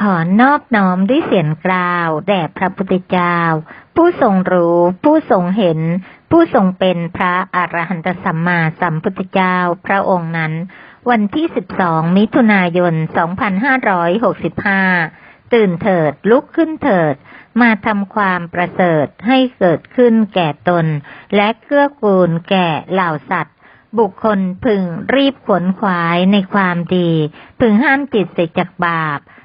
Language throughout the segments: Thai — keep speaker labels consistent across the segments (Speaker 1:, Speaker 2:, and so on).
Speaker 1: ขอนอบน้อมด้วยเสียงกล่าว แด่พระพุทธเจ้า ผู้ทรงรู้ ผู้ทรงเห็น ผู้ทรงเป็นพระอรหันตสัมมาสัมพุทธเจ้าพระองค์นั้น วันที่ 12 มิถุนายน 2565 ตื่นเถิดลุกขึ้นเถิด มาทำความประเสริฐให้เกิดขึ้นแก่ตน และเกื้อกูลแก่เหล่าสัตว์บุคคลพึงรีบขวนขวายในความดี พึงห้ามจิตเสียจากบาป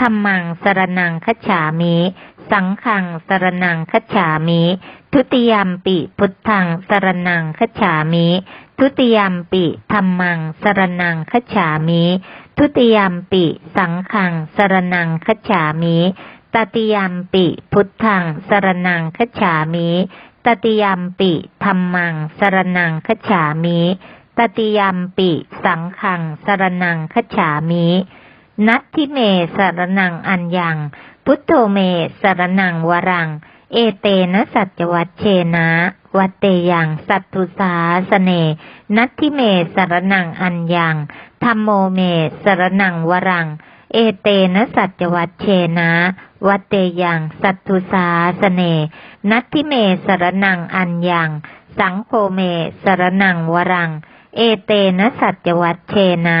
Speaker 1: ธัมมังสรนังคัจฉามิ สังฆังสรนังคัจฉามิ ทุติยมปิพุทธังสรนังคัจฉามิ ทุติยมปิธัมมังสรนังคัจฉามิ ทุติยมปิ สังฆังสรนังคัจฉามิตติยมปิพุทธังสรนังคัจฉามิ ตติยมปิธัมมังสรนังคัจฉามิ ตติยมปิ สังขังสรนังคัจฉามิ นัตทิเมสรนังอัญญัง พุทโธเมสรนังวรัง เอเตนะสัจวัตเชนะวัตเตยังสัตตุสาสเน นัตทิเมสรนังอัญญังธรรมโมเมสรนังวรัง เอเตนะสัจวัตเชนะวัตเตยังสัตตุสาสเน นัตทิเมสรนังอัญญัง สังโฆเมสรนังวรัง เอเตนะสัจวัตเชนะ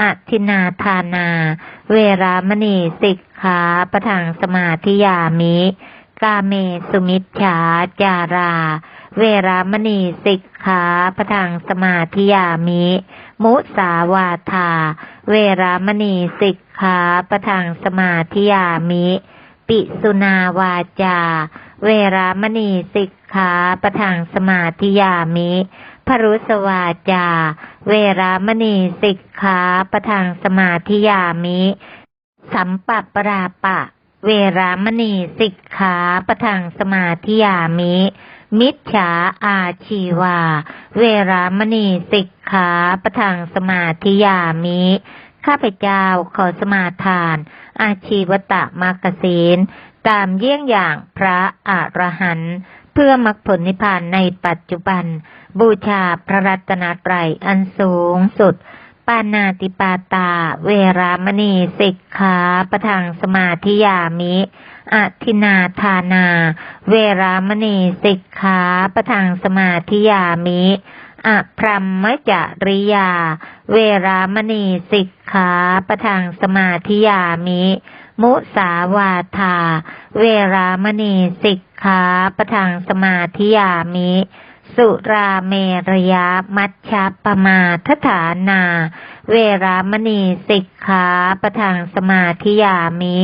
Speaker 1: อทินาทานา เวรามณีสิกขาประทังสมาธิยามิ กาเมสุมิชฌาจารา เวรามณีสิกขาประทังสมาธิยามิ มุสาวาทา เวรามณีสิกขาประทังสมาธิยามิ ปิสุนาวาจา เวรามณีสิกขาประทังสมาธิยามิ พรุสวาจา เวรามณีสิกขาประทังสมาธิยามิ สัมปัปปราปะ เวรามณีสิกขาประทังสมาธิยามิ มิจฉาอาชีวา เวรามณีสิกขาประทังสมาธิยามิข้าพเจ้าขอสมาทาน อาชีวตะมากศีลตามเยี่ยงอย่างพระอรหันต์ เพื่อมรรคผลนิพพานในปัจจุบัน บูชาพระรัตนตรัยอันสูงสุด ปานาติปาตา เวรามณีสิกขาปะทังสมาธิยามิอทินาทานา เวรามณีสิกขาปะทังสมาธิยามิอพรหมจริยา เวรามณีสิกขาปะทังสมาธิยามิ มุสาวาทา เวรามณีสิกขาประทังสมาธิยามิ สุราเมรยะมัชฌะปมาทฐานา เวรามณีสิกขาประทังสมาธิยามิ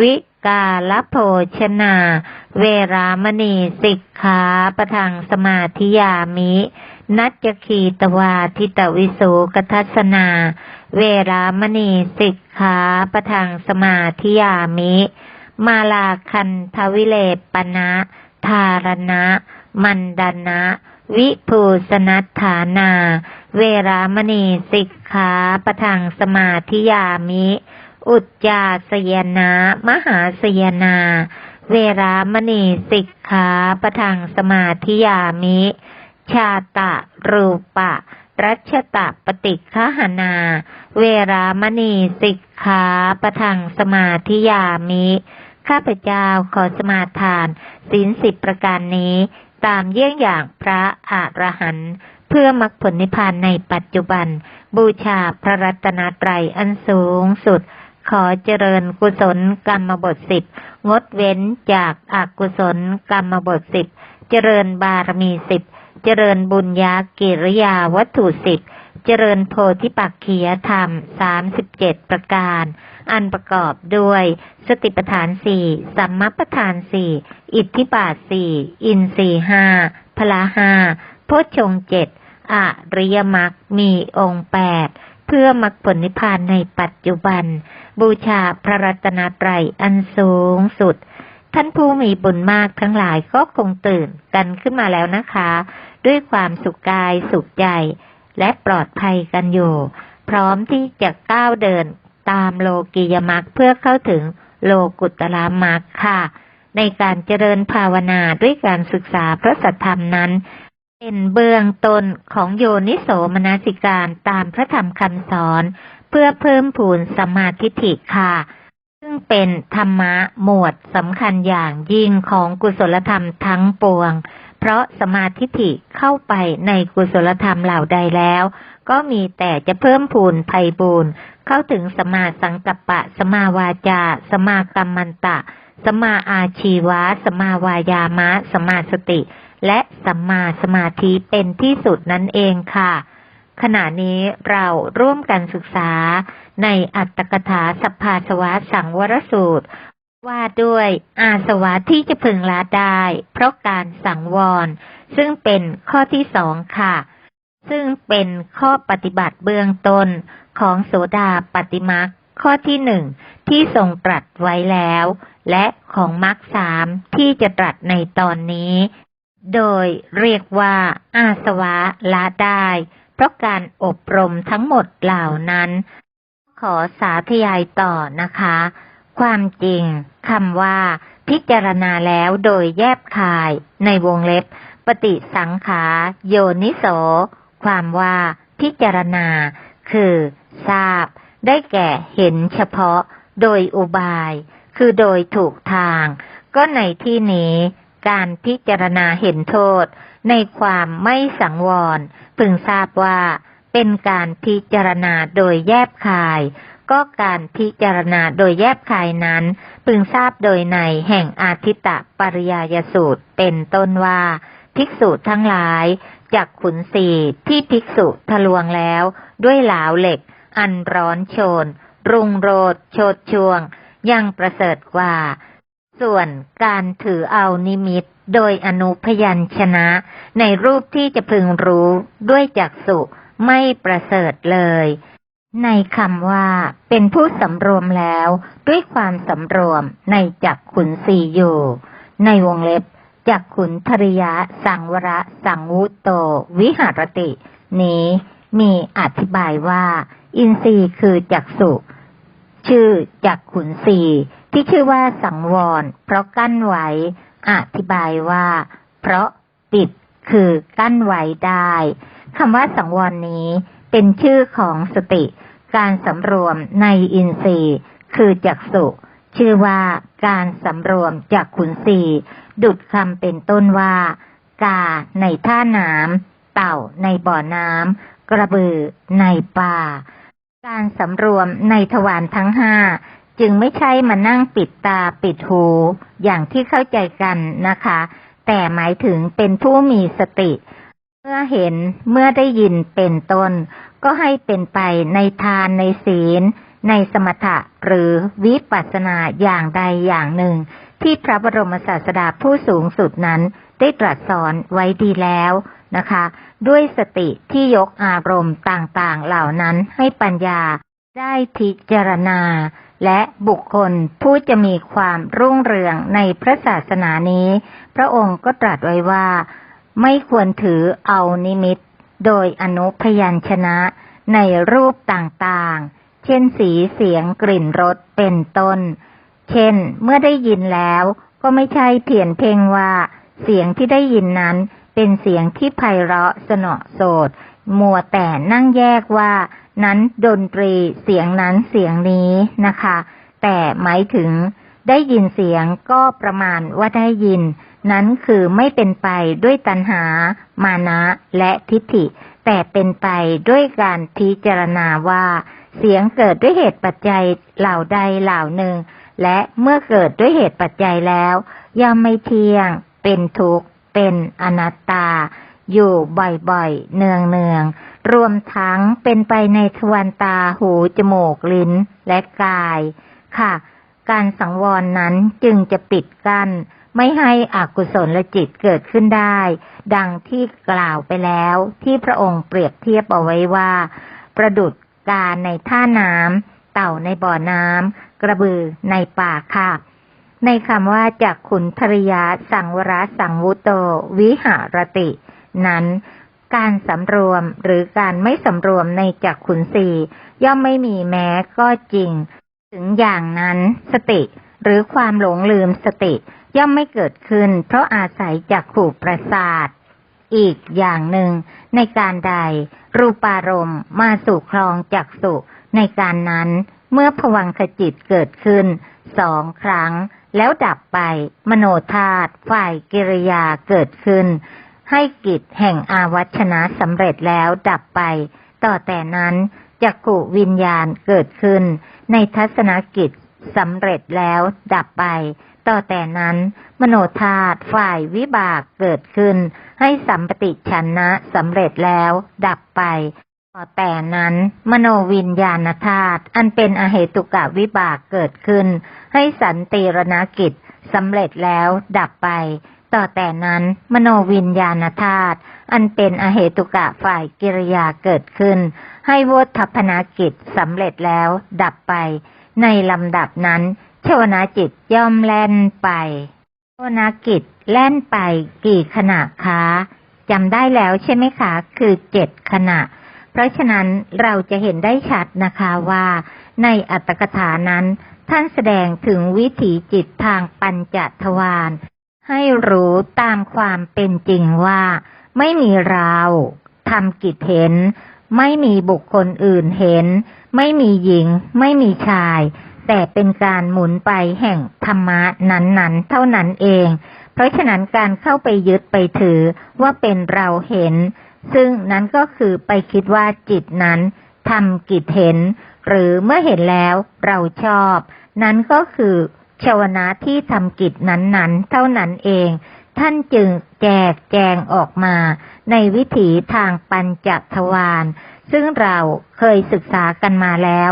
Speaker 1: วิกาลโภชนา เวรามณีสิกขาประทังสมาธิยามิ นัจคีตวาทิตวิสุกทัสนา เวรามณีสิกขาประทังสมาธิยามิ มาลาคันทวิเลปนะทารณะ มันดานะ วิภูสนัฏฐานา เวรามณีสิกขาประทังสมาธิยามิ อุจจาสยนะ มหาสยนา เวรามณีสิกขาประทังสมาธิยามิชชาตะรูปะ รัชตะปฏิคหนา เวรามณีสิกขาปะทังสมาธิยามิ ข้าพเจ้าขอสมาทานศีลสิบประการนี้ ตามเยี่ยงอย่างพระอรหันต์เพื่อมรรคผลนิพพานในปัจจุบัน บูชาพระรัตนตรัยอันสูงสุด ขอเจริญกุศลกรรมบทสิบงดเว้นจากอากุศลกรรมบทสิบเจริญบารมีสิบ เจริญบุญญากิริยาวัตถุสิบเจริญโพธิปักขียธรรมสามสิบเจ็ดประการ อันประกอบด้วย สติปัฏฐานสี่สัมมาปัฏฐานสี่อิทธิบาทสี่อินทรีห้าพละห้าโพชฌงเจ็ดอริยมรรคมีองค์แปดเพื่อมรรคผลนิพพานในปัจจุบัน บูชาพระรัตนตรัยอันสูงสุด ท่านผู้มีบุญมากทั้งหลายก็คงตื่นกันขึ้นมาแล้วนะคะ ด้วยความสุขกายสุขใจ และปลอดภัยกันอยู่ พร้อมที่จะก้าวเดินตามโลกียมรรคเพื่อเข้าถึงโลกุตละมรรคค่ะ ในการเจริญภาวนาด้วยการศึกษาพระสัทธรรมนั้น เป็นเบื้องต้นของโยนิโสมนสิการตามพระธรรมคำสอน เพื่อเพิ่มพูนสมมาธิฐิค่ะซึ่งเป็นธรรมะหมวดสำคัญอย่างยิ่งของกุศลธรรมทั้งปวง เพราะสมาธิฐิเข้าไปในกุศลธรรมเหล่าใดแล้ว ก็มีแต่จะเพิ่มพูนภัยบูนเข้าถึงสมาสังกัปปะ สมาวาจา สมากรรมันตะ สมาอาชีวะ สมาวายามะ สมาสติ และสัมมาสมาธิเป็นที่สุดนั่นเองค่ะ ขณะนี้เราร่วมกันศึกษาในอัตตกถาสัพพาสวะสังวรสูตร ว่าด้วยอาสวะที่จะพึงละได้ เพราะการสังวร ซึ่งเป็นข้อที่สองค่ะ ซึ่งเป็นข้อปฏิบัติเบื้องต้นของโสดาปฏิมักข้อที่หนึ่งที่ทรงตรัสไว้แล้ว และของมรรคสามที่จะตรัสในตอนนี้ โดยเรียกว่าอาสวะละได้ เพราะการอบรมทั้งหมดเหล่านั้น ขอสาธยายต่อนะคะ ความจริงคำว่า พิจารณาแล้วโดยแยบคายในวงเล็บ ปฏิสังขาโยนิโส ความว่า พิจารณา คือ ทราบ ได้แก่เห็นเฉพาะ โดยอุบาย คือโดยถูกทาง ก็ในที่นี้ การพิจารณาเห็นโทษ ในความไม่สังวร พึงทราบว่า เป็นการพิจารณาโดยแยบคาย ก็การพิจารณาโดยแยบคายนั้น พึงทราบโดยในแห่งอาทิตตปริยายสูตรเป็นต้นว่า ภิกษุทั้งหลายจากขุนสีที่ภิกษุทะลวงแล้ว ด้วยเหลาเหล็ก อันร้อนโชน รุงโรดโชดช่วง ยังประเสริฐกว่า ส่วนการถือเอานิมิตโดยอนุพยัญชนะ ในรูปที่จะพึงรู้ด้วยจักษุไม่ประเสริฐเลย ในคำว่าเป็นผู้สำรวมแล้วด้วยความสำรวมในจักขุนสีอยู่ ในวงเล็บจักขุนทริยะ สังวระ สังวุตโต วิหารติ นี้มีอธิบายว่า อินทรีย์คือจักสุ ชื่อจักขุนสีที่ชื่อว่าสังวร เพราะกั้นไว้ อธิบายว่า เพราะติดคือกั้นไว้ได้คำว่าสังวรนี้เป็นชื่อของสติ การสำรวมในอินทรีย์คือจักสุชื่อว่าการสำรวมจากขุนสีดุดคำเป็นต้นว่า กาในท่าน้ำเต่าในบ่อน้ำกระบือในป่า การสำรวมในทวารทั้งห้าจึงไม่ใช่มานั่งปิดตาปิดหู อย่างที่เข้าใจกันนะคะ แต่หมายถึงเป็นผู้มีสติ เมื่อเห็นเมื่อได้ยินเป็นต้น ก็ให้เป็นไปในทานในศีล ในสมถะหรือวิปัสสนาอย่างใดอย่างหนึ่ง ที่พระบรมศาสดาผู้สูงสุดนั้นได้ตรัสสอนไว้ดีแล้วนะคะ ด้วยสติที่ยกอารมณ์ต่างๆเหล่านั้นให้ปัญญาได้พิจารณา และบุคคลผู้จะมีความรุ่งเรืองในพระศาสนานี้ พระองค์ก็ตรัสไว้ว่า ไม่ควรถือเอานิมิต โดยอนุพยัญชนะในรูปต่างๆ เช่นสีเสียงกลิ่นรสเป็นต้น เช่น เมื่อได้ยินแล้วก็ไม่ใช่เพียนเพ่งว่า เสียงที่ได้ยินนั้นเป็นเสียงที่ไพเราะสนอโสดมัวแต่นั่งแยกว่า นั้นดนตรีเสียงนั้นเสียงนี้นะคะ แต่หมายถึงได้ยินเสียงก็ประมาณว่าได้ยิน นั้นคือไม่เป็นไปด้วยตัณหา มานะและทิฏฐิ แต่เป็นไปด้วยการพิจารณาว่า เสียงเกิดด้วยเหตุปัจจัยเหล่าใดเหล่าหนึ่ง และเมื่อเกิดด้วยเหตุปัจจัยแล้วย่อมไม่เที่ยง เป็นทุกข์ เป็นอนัตตา อยู่บ่อยๆ เนืองๆรวมทั้งเป็นไปในทวารตาหูจมูกลิ้นและกาย ค่ะ การสังวรนั้นจึงจะปิดกั้นไม่ให้อกุศลจิตเกิดขึ้นได้ ดังที่กล่าวไปแล้วที่พระองค์เปรียบเทียบเอาไว้ว่า ประดุดการในท่าน้ำเต่าในบ่อน้ำกระบือในป่าค่ะ ในคำว่าจากขุนภริยาสังวรสังวุโต วิหารติ นั้น การสำรวมหรือการไม่สำรวมในจักขุนสีย่อมไม่มีแม้ก็จริง ถึงอย่างนั้นสติหรือความหลงลืมสติย่อมไม่เกิดขึ้น เพราะอาศัยจากขู่ประสาท อีกอย่างหนึ่ง ในการใด รูปารมณ์มาสู่คลองจักสุในการนั้น เมื่อผวังขจิตเกิดขึ้นสองครั้ง แล้วดับไป มโนธาตุฝ่ายกิริยาเกิดขึ้น ให้กิจแห่งอาวัชนะสำเร็จแล้วดับไป ต่อแต่นั้น จักกุวิญญาณเกิดขึ้น ในทัศนกิจสำเร็จแล้วดับไป ต่อแต่นั้น มโนธาตุฝ่ายวิบากเกิดขึ้น ให้สัมปติชนะสำเร็จแล้วดับไป ต่อแต่นั้น มโนวิญญาณธาตุอันเป็นอเหตุกะวิบากเกิดขึ้น ให้สันติรณกิจสำเร็จแล้วดับไป ต่อแต่นั้น มโนวิญญาณธาตุ อันเป็นอเหตุกะฝ่ายกิริยาเกิดขึ้น ให้วทัพนากิจสำเร็จแล้วดับไป ในลำดับนั้นชวนาจิตย่อมแล่นไปชวนากิจแล่นไปกี่ขณะคะจำได้แล้วใช่ไหมคะ คือเจ็ดขณะ เพราะฉะนั้นเราจะเห็นได้ชัดนะคะว่า ในอัตถกถานั้น ท่านแสดงถึงวิถีจิตทางปัญจทวารให้รู้ตามความเป็นจริงว่า ไม่มีเราทำกิจเห็น ไม่มีบุคคลอื่นเห็น ไม่มีหญิง ไม่มีชาย แต่เป็นการหมุนไปแห่งธรรมะนั้นๆ เท่านั้นเอง เพราะฉะนั้นการเข้าไปยึดไปถือว่าเป็นเราเห็น ซึ่งนั้นก็คือไปคิดว่าจิตนั้นทำกิจเห็น หรือเมื่อเห็นแล้วเราชอบ นั้นก็คือชาวนะที่ทำกิจนั้นๆ เท่านั้นเอง ท่านจึงแจกแจงออกมา ในวิถีทางปัญจทวารซึ่งเราเคยศึกษากันมาแล้ว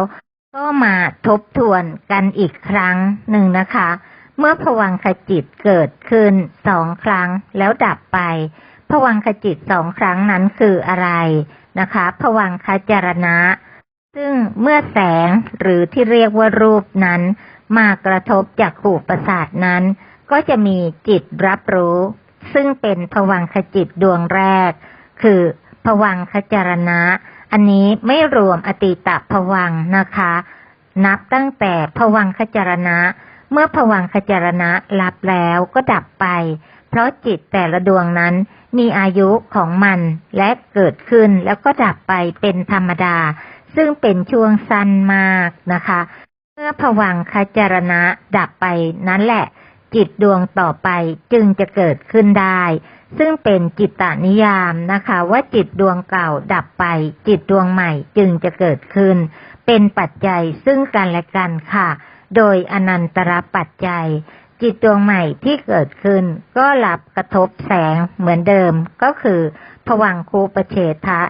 Speaker 1: ก็มาทบทวนกันอีกครั้งหนึ่งนะคะ เมื่อผวังขจิตเกิดขึ้นสองครั้งแล้วดับไปผวังขจิตสองครั้งนั้นคืออะไรนะคะผวังคจารณะ ซึ่งเมื่อแสงหรือที่เรียกว่ารูปนั้น มากระทบจากขู่ประสาทนั้น ก็จะมีจิตรับรู้ ซึ่งเป็นผวังขจิตดวงแรก คือผวังคจารณะ อันนี้ไม่รวมอติตะผวังนะคะ นับตั้งแต่ผวังคจารณะ เมื่อผวังคจารณะรับแล้วก็ดับไป เพราะจิตแต่ละดวงนั้นมีอายุของมันและเกิดขึ้นแล้วก็ดับไปเป็นธรรมดา ซึ่งเป็นช่วงสั้นมากนะคะ เมื่อผวังคจารณะดับไปนั้นแหละ จิตดวงต่อไปจึงจะเกิดขึ้นได้ ซึ่งเป็นจิตตนิยามนะคะ ว่าจิตดวงเก่าดับไป จิตดวงใหม่จึงจะเกิดขึ้น เป็นปัจจัยซึ่งกันและกันค่ะ โดยอนันตรปัจจัย จิตดวงใหม่ที่เกิดขึ้น ก็รับกระทบแสงเหมือนเดิม ก็คือผวังคูปเฉทะ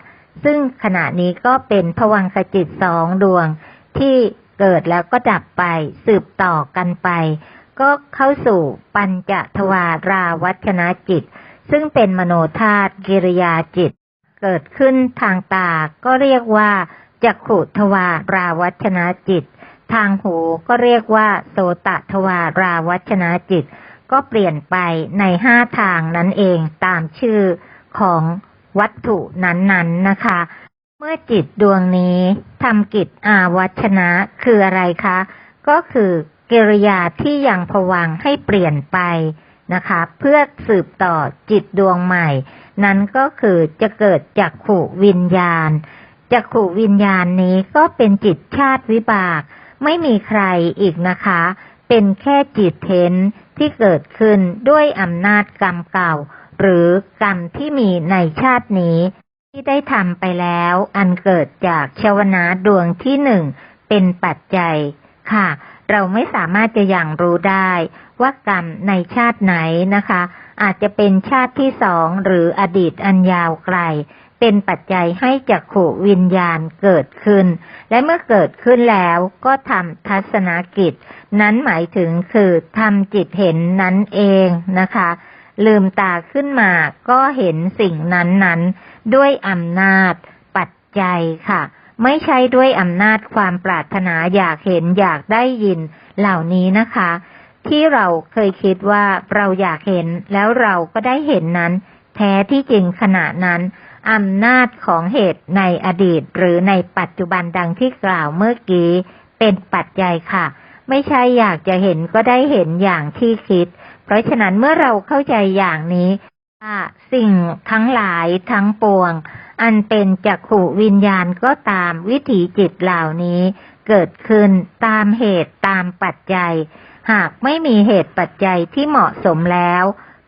Speaker 1: ซึ่งขณะนี้ก็เป็นผวังขจิตสองดวงที่เกิดแล้วก็ดับไปสืบต่อกันไป ก็เข้าสู่ปัญจทวาราวัชนะจิต ซึ่งเป็นมโนธาตุกิริยาจิต เกิดขึ้นทางตาก็เรียกว่าจักขุทวาราวัชนะจิต ทางหูก็เรียกว่าโสตทวาราวัชนะจิต ก็เปลี่ยนไปในห้าทางนั้นเองตามชื่อของวัตถุนั้นๆนะคะ เมื่อจิตดวงนี้ทำกิจอาวัชนะคืออะไรคะ ก็คือ กิริยาที่ยังผวังให้เปลี่ยนไปนะคะ เพื่อสืบต่อจิตดวงใหม่ นั้นก็คือจะเกิดจากขู่วิญญาณจากขู่วิญญาณนี้ก็เป็นจิตชาติวิบาก ไม่มีใครอีกนะคะ เป็นแค่จิตเทนที่เกิดขึ้นด้วยอำนาจกรรมเก่า หรือกรรมที่มีในชาตินี้ ที่ได้ทำไปแล้ว อันเกิดจากชวนาดวงที่หนึ่งเป็นปัจจัย ค่ะ เราไม่สามารถจะอย่างรู้ได้ ว่ากรรมในชาติไหนนะคะ อาจจะเป็นชาติที่สองหรืออดีตอันยาวไกล เป็นปัจจัยให้จักขุวิญญาณเกิดขึ้น และเมื่อเกิดขึ้นแล้วก็ทำทัศนกิจ นั้นหมายถึงคือทำจิตเห็นนั้นเองนะคะลืมตาขึ้นมาก็เห็นสิ่งนั้นนั้นๆด้วยอำนาจปัจจัยค่ะ ไม่ใช่ด้วยอำนาจความปรารถนาอยากเห็นอยากได้ยินเหล่านี้นะคะ ที่เราเคยคิดว่าเราอยากเห็นแล้วเราก็ได้เห็นนั้น แท้ที่จริงขณะนั้นอำนาจของเหตุในอดีต หรือในปัจจุบันดังที่กล่าวเมื่อกี้ เป็นปัจจัยค่ะ ไม่ใช่อยากจะเห็นก็ได้เห็นอย่างที่คิด เพราะฉะนั้นเมื่อเราเข้าใจอย่างนี้ว่าสิ่งทั้งหลายทั้งปวง อันเป็นจักขุวิญญาณก็ตามวิถีจิตเหล่านี้เกิดขึ้นตามเหตุตามปัจจัย หากไม่มีเหตุปัจจัยที่เหมาะสมแล้ว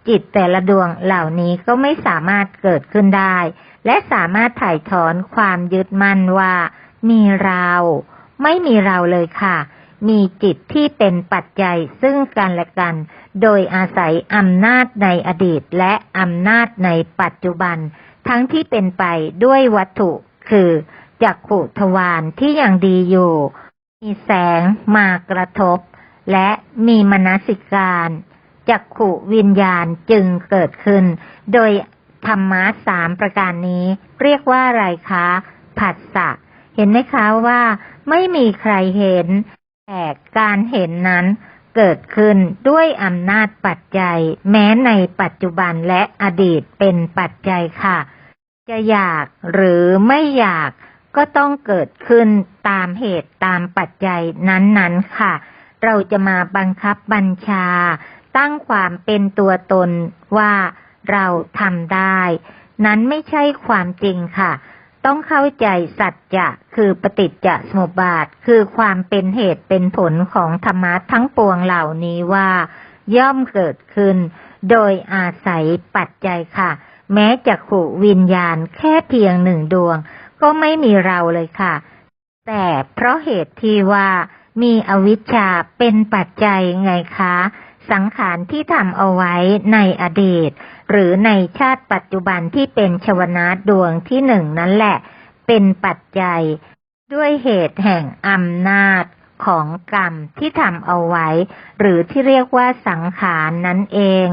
Speaker 1: จิตแต่ละดวงเหล่านี้ก็ไม่สามารถเกิดขึ้นได้ และสามารถถ่ายถอนความยึดมั่นว่า มีเรา ไม่มีเราเลยค่ะ มีจิตที่เป็นปัจจัยซึ่งกันและกัน โดยอาศัยอำนาจในอดีตและอำนาจในปัจจุบัน ทั้งที่เป็นไปด้วยวัตถุคือจักขุทวารที่ยังดีอยู่ มีแสงมากระทบ และมีมนสิการจักขุวิญญาณจึงเกิดขึ้น โดยธรรมะสามประการนี้ เรียกว่าอะไรคะผัสสะเห็นไหมคะว่า ไม่มีใครเห็น แต่การเห็นนั้น เกิดขึ้นด้วยอำนาจปัจจัย แม้ในปัจจุบันและอดีตเป็นปัจจัยค่ะ จะอยากหรือไม่อยากก็ต้องเกิดขึ้นตามเหตุตามปัจจัยนั้นๆค่ะ เราจะมาบังคับบัญชา ตั้งความเป็นตัวตนว่าเราทำได้ นั้นไม่ใช่ความจริงค่ะ ต้องเข้าใจสัจจะคือปฏิจจสมุปบาท คือความเป็นเหตุเป็นผลของธรรมะทั้งปวงเหล่านี้ว่า ย่อมเกิดขึ้น โดยอาศัยปัจจัยค่ะ แม้จะขู่วิญญาณแค่เพียงหนึ่งดวง ก็ไม่มีเราเลยค่ะ แต่เพราะเหตุที่ว่ามีอวิชชาเป็นปัจจัยไงคะ สังขารที่ทำเอาไว้ในอดีต หรือในชาติปัจจุบันที่เป็นชวนาดวงที่หนึ่งนั่นแหละ เป็นปัจจัย ด้วยเหตุแห่งอำนาจของกรรมที่ทำเอาไว้ หรือที่เรียกว่าสังขารนั่นเอง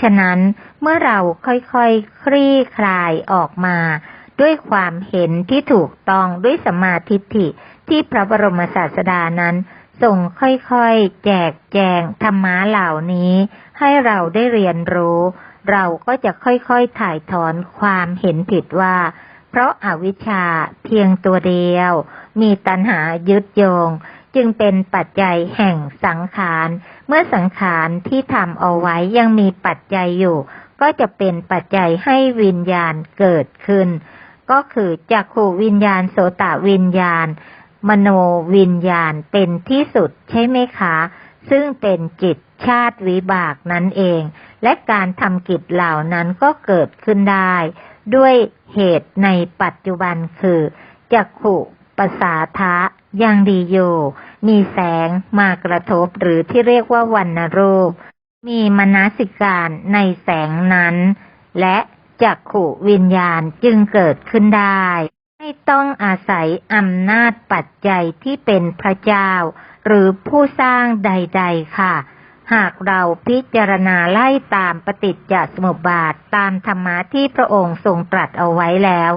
Speaker 1: ฉะนั้นเมื่อเราค่อยๆคคลี่คลายออกมา ด้วยความเห็นที่ถูกต้องด้วยสมาธิฐิที่พระบรมศาสดานั้นส่งค่อยๆ แจกแจงธรรมะเหล่านี้ ให้เราได้เรียนรู้ เราก็จะค่อยๆถ่ายถอนความเห็นผิดว่า เพราะอาวิชชาเพียงตัวเดียว มีตัณหายึดโยง จึงเป็นปัจจัยแห่งสังขาร เมื่อสังขารที่ทำเอาไว้ยังมีปัจจัยอยู่ ก็จะเป็นปัจจัยให้วิญญาณเกิดขึ้น ก็คือจักขูวิญญาณโสตวิญญาณ มโนวิญญาณเป็นที่สุดใช่ไหมคะ ซึ่งเป็นจิตชาติวิบากนั่นเอง และการทำกิจเหล่านั้นก็เกิดขึ้นได้ ด้วยเหตุในปัจจุบันคือจักขุปสาทะยังดีอยู่มีแสงมากระทบหรือที่เรียกว่าวันนรูป มีมนสิการในแสงนั้น และจักขุวิญญาณจึงเกิดขึ้นได้ ไม่ต้องอาศัยอำนาจปัจจัยที่เป็นพระเจ้า หรือผู้สร้างใด ๆ ค่ะ หากเราพิจารณาไล่ตามปฏิจจสมุปบาทตามธรรมะที่พระองค์ทรงตรัสเอาไว้แล้ว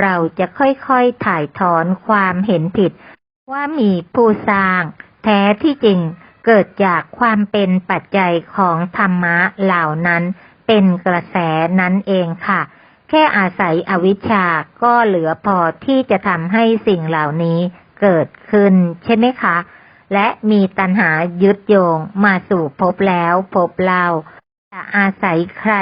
Speaker 1: เราจะค่อยๆถ่ายถอนความเห็นผิด ว่ามีผู้สร้าง แท้ที่จริงเกิดจากความเป็นปัจจัยของธรรมะเหล่านั้น เป็นกระแสนั้นเองค่ะ แค่อาศัยอวิชชาก็เหลือพอที่จะทำให้สิ่งเหล่านี้เกิดขึ้นใช่ไหมคะ และมีตัณหายึดโยงมาสู่พบแล้วพบเล่าจะอาศัยใคร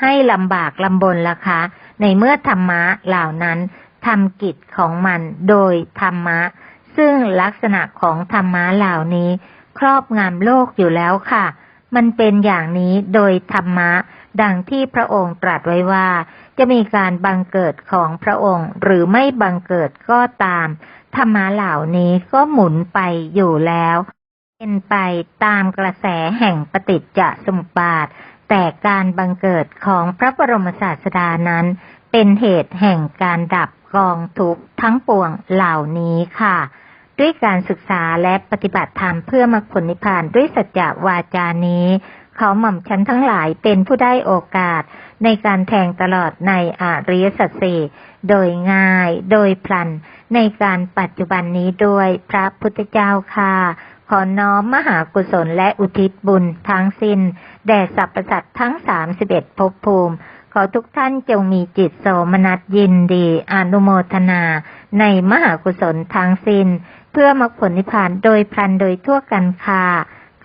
Speaker 1: ให้ลำบากลำบนล่ะคะ ในเมื่อธรรมะเหล่านั้นทำกิจของมันโดยธรรมะ ซึ่งลักษณะของธรรมะเหล่านี้ ครอบงำโลกอยู่แล้วค่ะ มันเป็นอย่างนี้โดยธรรมะ ดังที่พระองค์ตรัสไว้ว่า จะมีการบังเกิดของพระองค์หรือไม่บังเกิดก็ตาม ธรรมะเหล่านี้ก็หมุนไปอยู่แล้ว เป็นไปตามกระแสแห่งปฏิจจสมุปบาท แต่การบังเกิดของพระบรมศาสดานั้น เป็นเหตุแห่งการดับกองทุกข์ทั้งปวงเหล่านี้ค่ะ ด้วยการศึกษาและปฏิบัติธรรมเพื่อมรรคผลนิพพานด้วยสัจจะวาจานี้ เขาหม่อมฉันทั้งหลายเป็นผู้ได้โอกาสในการแทงตลอดในอริยสัจสี่โดยง่าย โดยพลัน ในการปัจจุบันนี้ด้วยพระพุทธเจ้าค่ะ ขอน้อมมหากุศลและอุทิศบุญทั้งสิ้น แด่สรรพสัตว์ทั้งสามสิบเอ็ดภพภูมิ ขอทุกท่านจงมีจิตโสมนัสยินดี อนุโมทนา ในมหากุศลทั้งสิ้น เพื่อมรรคผลนิพพานโดยพลันโดยทั่วกันค่ะ